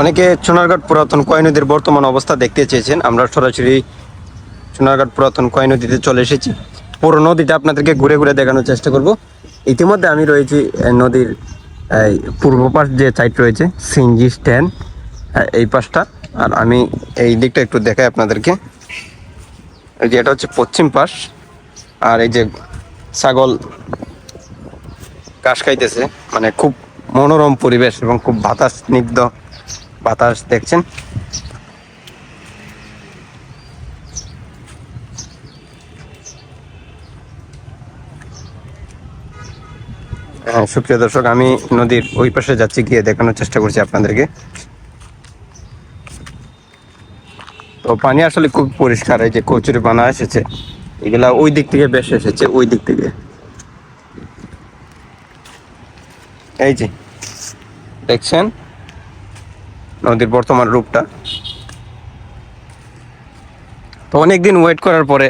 অনেকে সোনারঘাট পুরাতন কয় নদীর বর্তমান অবস্থা দেখতে চেয়েছেন। আমরা সরাসরি সোনারঘাট পুরাতন কয় নদীতে চলে এসেছি। পুরো নদীটা আপনাদেরকে ঘুরে ঘুরে দেখানোর চেষ্টা করব। ইতিমধ্যে আমি রয়েছি নদীর, এই, পূর্ব পাশ যে সাইড রয়েছে সিনজি স্ট্যান্ড এই পাশটা। আর আমি এই দিকটা একটু দেখাই আপনাদেরকে। এই যে এটা হচ্ছে পশ্চিম পাশ। আর এই যে ছাগল ঘাস খাইতেছে মানে খুব মনোরম পরিবেশ এবং খুব বাতাস স্নিগ্ধ। বাতাস দেখছেন? হ্যাঁ সুপ্রিয় দর্শক, আমি নদীর ওই পাশে যাচ্ছি, গিয়ে দেখানোর চেষ্টা করছি আপনাদেরকে। তো পানি আসলে খুব পরিষ্কার, এই যে কচুরি পানা এসেছে, এগুলা ওই দিক থেকে বেশ এসেছে, ওই দিক থেকে। এই যে, দেখছেন? নদীর বর্তমান রূপটা। তো অনেক দিন ওয়েট করার পরে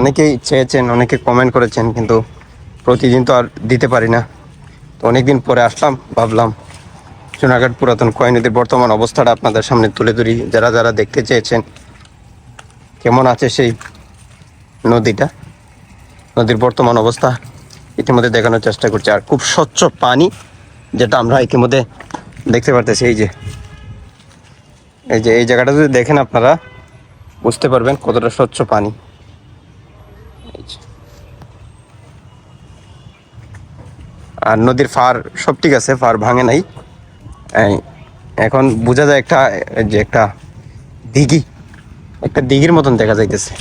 অনেকেই চেয়েছেন, অনেকে কমেন্ট করেছেন, কিন্তু প্রতিদিন তো আর দিতে পারি না। তো অনেকদিন পরে আসলাম, ভাবলাম জুনাঘাট পুরাতন কয় নদীর বর্তমান অবস্থাটা আপনাদের সামনে তুলে ধরি। যারা যারা দেখতে চেয়েছেন, কেমন আছে সেই নদীটা? নদীর বর্তমান অবস্থা ইতিমধ্যে দেখানোর চেষ্টা করছি। আর খুব স্বচ্ছ পানি, যেটা আমরা ইতিমধ্যে দেখতে পারতেছি, এই যে এই যে, এই জায়গাটা যদি দেখেন আপনারা, বুঝতে পারবেন কতটা স্বচ্ছ পানি। আর নদীর ফার সব ঠিক আছে, ফার ভাঙে নাই। এখন বোঝা যায় একটা যে একটা দিঘি, একটা দিঘির মতন দেখা যাইতেছে।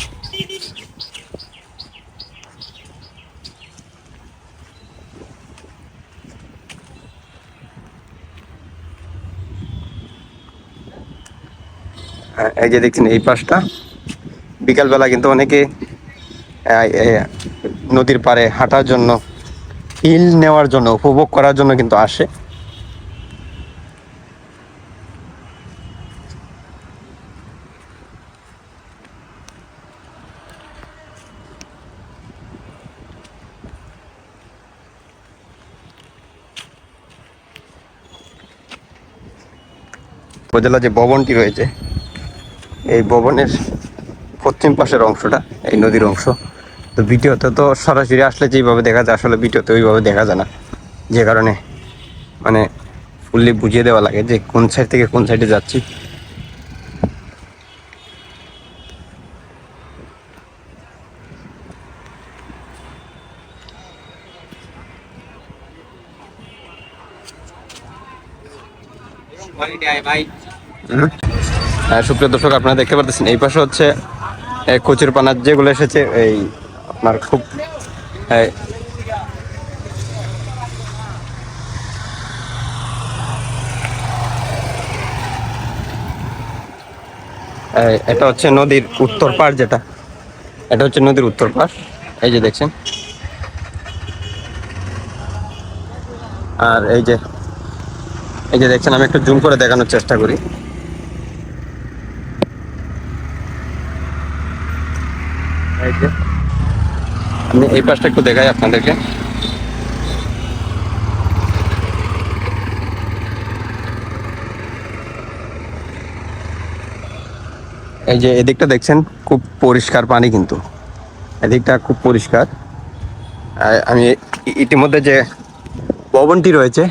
এই যে দেখছেন এই পাশটা। বিকালবেলা কিন্তু অনেকে নদীর পাড়ে হাঁটার জন্য ফিল নেওয়ার জন্য, উপভোগ করার জন্য কিন্তু আসে। উপজেলা যে ভবনটি রয়েছে এই ভবনের পশ্চিম পাশের অংশটা এই নদীর অংশ। তো ভিডিওতে তো সরাসরি আসলে যেভাবে দেখা যায় আসলে ভিডিওতে ওইভাবে দেখা যায় না। যে কারণে মানে ফুললি বুঝিয়ে দেওয়া লাগে যে কোন সাইড থেকে কোন সাইডে যাচ্ছি। হুম। সুপ্রিয় দর্শক, আপনারা দেখতে পাচ্ছেন এই পাশে হচ্ছে কচুর পানার যেগুলো এসেছে, এই আপনার খুব এটা হচ্ছে নদীর উত্তর পাড় যেটা। এটা হচ্ছে নদীর উত্তর পাড়, এই যে দেখছেন। আর এই যে এই যে দেখছেন, আমি একটু জুম করে দেখানোর চেষ্টা করি। এই যে আমি এই পাশটা একটু দেখাই আপনাদেরকে। এই যে এদিকটা দেখছেন, খুব পরিষ্কার পানি কিন্তু। এদিকটা খুব পরিষ্কার। আমি ইতিমধ্যে যে ভবনটি রয়েছে,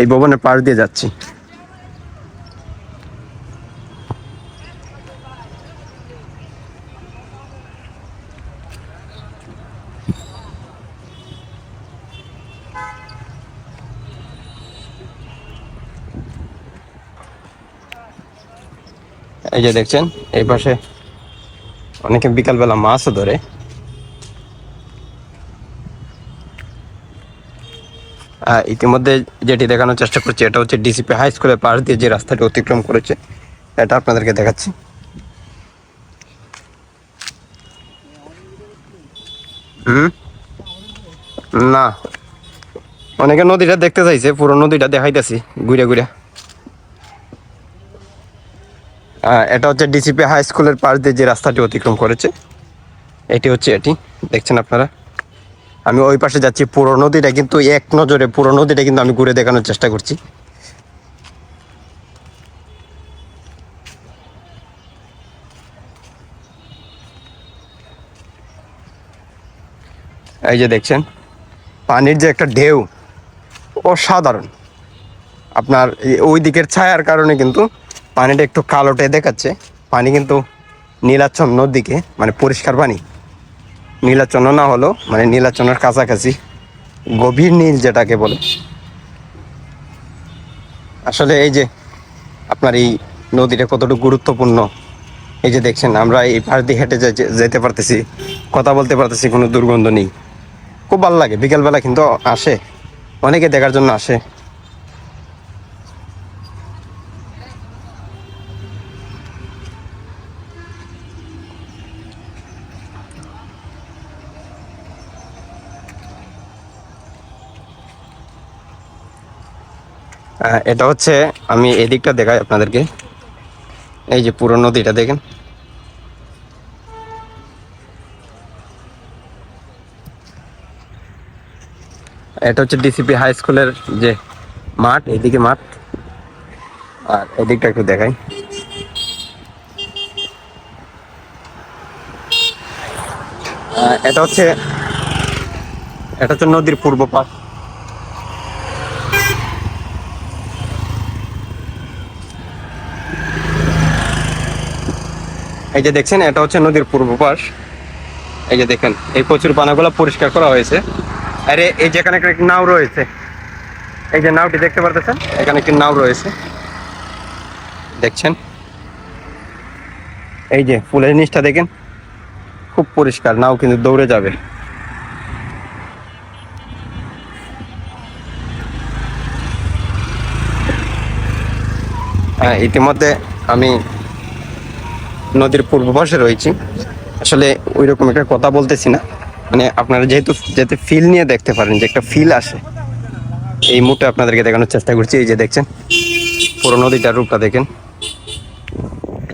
এই ভবনের পাশ দিয়ে যাচ্ছি। এই যে দেখছেন, এই পাশে অনেকে বিকালবেলা মাছও ধরে। ইতিমধ্যে যেটি দেখানোর চেষ্টা করছি, এটা হচ্ছে ডিসিপি হাই স্কুলের পাশ দিয়ে যে রাস্তাটি অতিক্রম করেছে, এটা আপনাদেরকে দেখাচ্ছি। হুম? না। অনেকে নদীটা দেখতে চাইছে, পুরো নদীটা দেখাইতেছি, ঘুরে ঘুরে। এটা হচ্ছে ডিসিপি হাই স্কুলের পাশ দিয়ে যে রাস্তাটি অতিক্রম করেছে। এটি হচ্ছে এটি, দেখছেন আপনারা? আমি ওই পাশে যাচ্ছি, পুরো নদীটা কিন্তু এক নজরে, পুরো নদীটা কিন্তু আমি ঘুরে দেখানোর চেষ্টা করছি। এই যে দেখছেন, পানির যে একটা ঢেউ, অসাধারণ। আপনার ওই দিকের ছায়ার কারণে কিন্তু পানিটা একটু কালোটে দেখাচ্ছে। পানি কিন্তু নীলাচ্ছন্নর দিকে মানে পরিষ্কার পানি। নীলাচ্ছন্ন না হলো মানে নীলাচ্ছন্নের কাছাকাছি। গভীর নীল যেটাকে বলে। আসলে এই যে আপনার এই নদীটা কতটুকু গুরুত্বপূর্ণ, এই যে দেখছেন, আমরা এই পাশ দিয়ে হেঁটে যেতে পারতেছি, কথা বলতে পারতেছি, কোনো দুর্গন্ধ নেই। খুব ভালো লাগে, বিকেলবেলা কিন্তু আসে। অনেকে দেখার জন্য আসে। এটা হচ্ছে, আমি এদিকটা দেখাই আপনাদেরকে। এই যে পুরো নদীটা, দেখেন। এটা হচ্ছে ডিসিপি হাই স্কুলের যে মাঠ এদিকে মাঠ। আর এদিকটা একটু দেখাই। এটা হচ্ছে এটা হচ্ছে নদীর পূর্ব পাশ। এই যে দেখছেন, এটা হচ্ছে নদীর পূর্ব পাশ এই যে দেখেন, এই প্রচুর পানাগুলো পরিষ্কার করা হয়েছে। আরে, এই যে এখানে একটা নাও রয়েছে। এই যে নাওটি দেখতে পারতেছেন? এখানে একটি নাও রয়েছে। দেখছেন? এই যে ফুলের জিনিসটা দেখেন, খুব পরিষ্কার, নাও কিন্তু দৌড়ে যাবে। হ্যাঁ ইতিমধ্যে আমি নদীর পূর্ব পাশে রয়েছি। আসলে ওই রকম একটা কথা বলতেছি না। মানে আপনারা যেহেতু যাতে ফিল নিয়ে দেখতে পারেন যে একটা ফিল আসে। এই মুহূর্তে আপনাদেরকে দেখানোর চেষ্টা করছি এই যে দেখছেন পুরো নদীটার রূপটা দেখেন।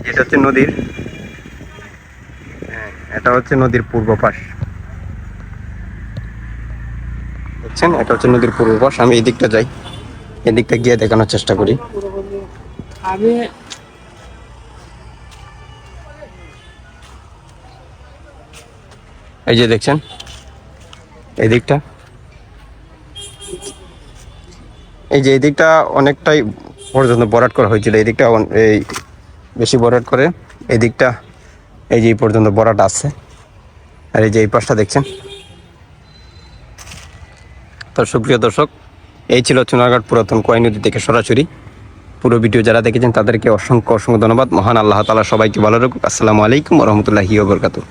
এটা হচ্ছে নদীর হ্যাঁ, এটা হচ্ছে নদীর পূর্ব পাশ। দেখছেন এটা হচ্ছে নদীর পূর্ব পাশ। আমি এই দিকটা যাই এদিকটা গিয়ে দেখানোর চেষ্টা করি। আমি এই যে দেখছেন? এই দিকটা। এই যে এই দিকটা অনেকটাই পর্যন্ত বরাট করা হয়েছিল। এই দিকটা এই বেশি বরাট করে। এই দিকটা এই যে এই পর্যন্ত বরাট আছে। আর এই যে এই পাশটা দেখছেন? তো সুপ্রিয় দর্শক, এই ছিল চুনারঘাট পুরাতন কয় নদী থেকে সরাসরি। পুরো ভিডিও যারা দেখেছেন তাদেরকে অসংখ্য অসংখ্য ধন্যবাদ। মহান আল্লাহ তালা সবাইকে ভালো রাখুক। আসসালামু আলাইকুম রহমতুল্লাহি বরকাতু